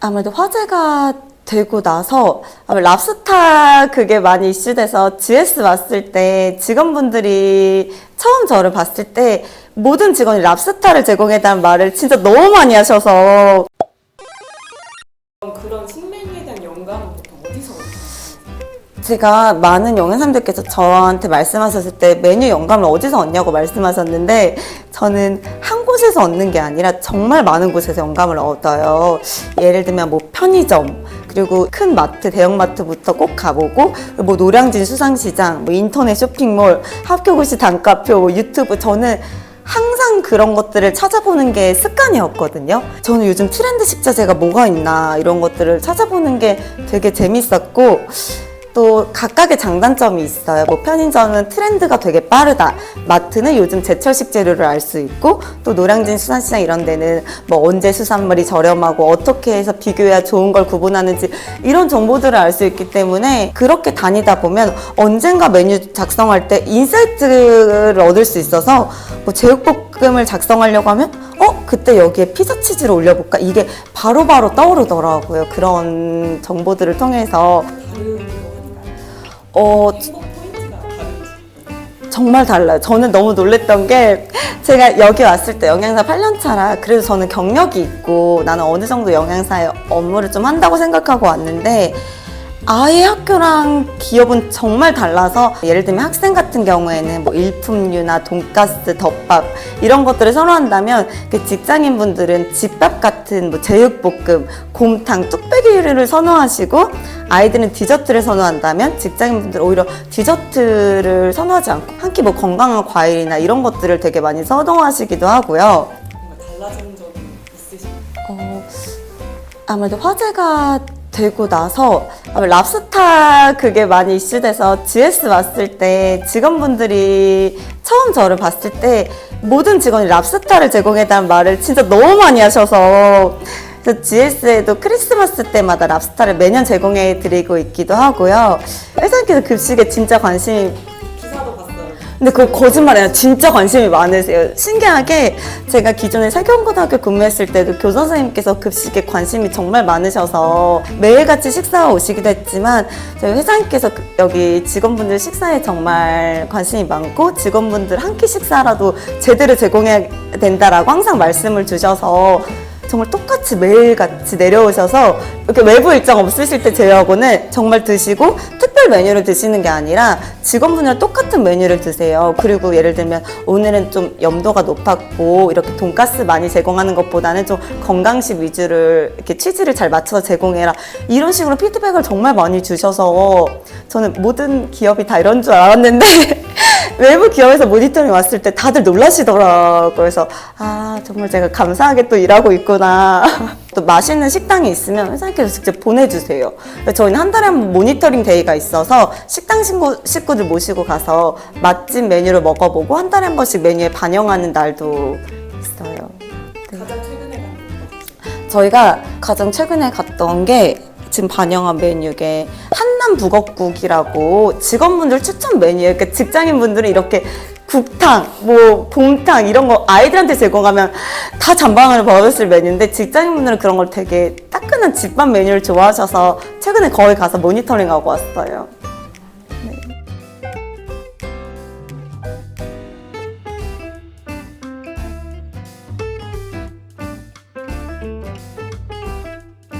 아무래도 화제가 되고 나서 랍스타 그게 많이 이슈돼서 GS 왔을 때 직원분들이 처음 저를 봤을 때 모든 직원이 랍스타를 제공해달라는 말을 진짜 너무 많이 하셔서 그런 신메뉴에 대한 영감은 보통 어디서 얻으세요? 제가 많은 영양사님들께서 저한테 말씀하셨을 때 메뉴 영감을 어디서 얻냐고 말씀하셨는데 저는 한 곳에서 얻는 게 아니라 정말 많은 곳에서 영감을 얻어요. 예를 들면 뭐 편의점 그리고 큰 마트, 대형마트부터 꼭 가보고 뭐 노량진 수상시장, 뭐 인터넷 쇼핑몰, 학교고시 단가표, 뭐 유튜브 저는 항상 그런 것들을 찾아보는 게 습관이었거든요. 저는 요즘 트렌드 식자재가 뭐가 있나 이런 것들을 찾아보는 게 되게 재밌었고 또 각각의 장단점이 있어요. 뭐 편의점은 트렌드가 되게 빠르다. 마트는 요즘 제철식 재료를 알 수 있고 또 노량진 수산시장 이런 데는 뭐 언제 수산물이 저렴하고 어떻게 해서 비교해야 좋은 걸 구분하는지 이런 정보들을 알 수 있기 때문에 그렇게 다니다 보면 언젠가 메뉴 작성할 때 인사이트를 얻을 수 있어서 뭐 제육볶음을 작성하려고 하면 어 그때 여기에 피자 치즈를 올려볼까 이게 바로바로 떠오르더라고요. 그런 정보들을 통해서? 어 정말 달라요. 저는 너무 놀랬던 게 제가 여기 왔을 때 영양사 8년 차라 그래도 저는 경력이 있고 나는 어느 정도 영양사의 업무를 좀 한다고 생각하고 왔는데 아예 학교랑 기업은 정말 달라서 예를 들면 학생 같은 경우에는 뭐 일품류나 돈가스, 덮밥 이런 것들을 선호한다면 그 직장인 분들은 집밥 같은 뭐 제육볶음, 곰탕, 뚝배기 요리를 선호하시고 아이들은 디저트를 선호한다면 직장인 분들 은 오히려 디저트를 선호하지 않고 한 끼 뭐 건강한 과일이나 이런 것들을 되게 많이 선호하시기도 하고요. 달라진 점이 있으신가요? 어, 아무래도 화제가 되고 나서 랍스타 그게 많이 이슈돼서 GS 왔을 때 직원분들이 처음 저를 봤을 때 모든 직원이 랍스타를 제공해달라는 말을 진짜 너무 많이 하셔서 GS에도 크리스마스 때마다 랍스타를 매년 제공해 드리고 있기도 하고요. 회사님께서 급식에 진짜 관심이. 근데 그거 거짓말이에요. 진짜 관심이 많으세요. 신기하게 제가 기존에 세경고등학교 근무했을 때도 교사 선생님께서 급식에 관심이 정말 많으셔서 매일같이 식사가 오시기도 했지만 저희 회장님께서 그- 여기 직원분들 식사에 정말 관심이 많고 직원분들 한 끼 식사라도 제대로 제공해야 된다라고 항상 말씀을 주셔서 정말 똑같이 매일같이 내려오셔서 이렇게 외부 일정 없으실 때 제외하고는 정말 드시고 특별 메뉴를 드시는 게 아니라 직원분이랑 똑같은 메뉴를 드세요. 그리고 예를 들면 오늘은 좀 염도가 높았고 이렇게 돈가스 많이 제공하는 것보다는 좀 건강식 위주를 이렇게 치즈를 잘 맞춰서 제공해라. 이런 식으로 피드백을 정말 많이 주셔서 저는 모든 기업이 다 이런 줄 알았는데 외부 기업에서 모니터링 왔을 때 다들 놀라시더라고요. 그래서 아 정말 제가 감사하게 또 일하고 있구나. 또 맛있는 식당이 있으면 회사님께서 직접 보내주세요. 저희는 한 달에 한 번 모니터링 데이가 있어서 식당 식구, 식구들 모시고 가서 맛집 메뉴를 먹어보고 한 달에 한 번씩 메뉴에 반영하는 날도 있어요. 가장 최근에 간 거. 저희가 가장 최근에 갔던 게 지금 반영한 메뉴게 한 남 북엇국이라고 직원분들 추천 메뉴예요. 그러니까 직장인분들은 이렇게 국탕, 뭐 봄탕 이런 거 아이들한테 제공하면 다 잔방을 받았을 메뉴인데 직장인분들은 그런 걸 되게 따끈한 집밥 메뉴를 좋아하셔서 최근에 거기 가서 모니터링하고 왔어요.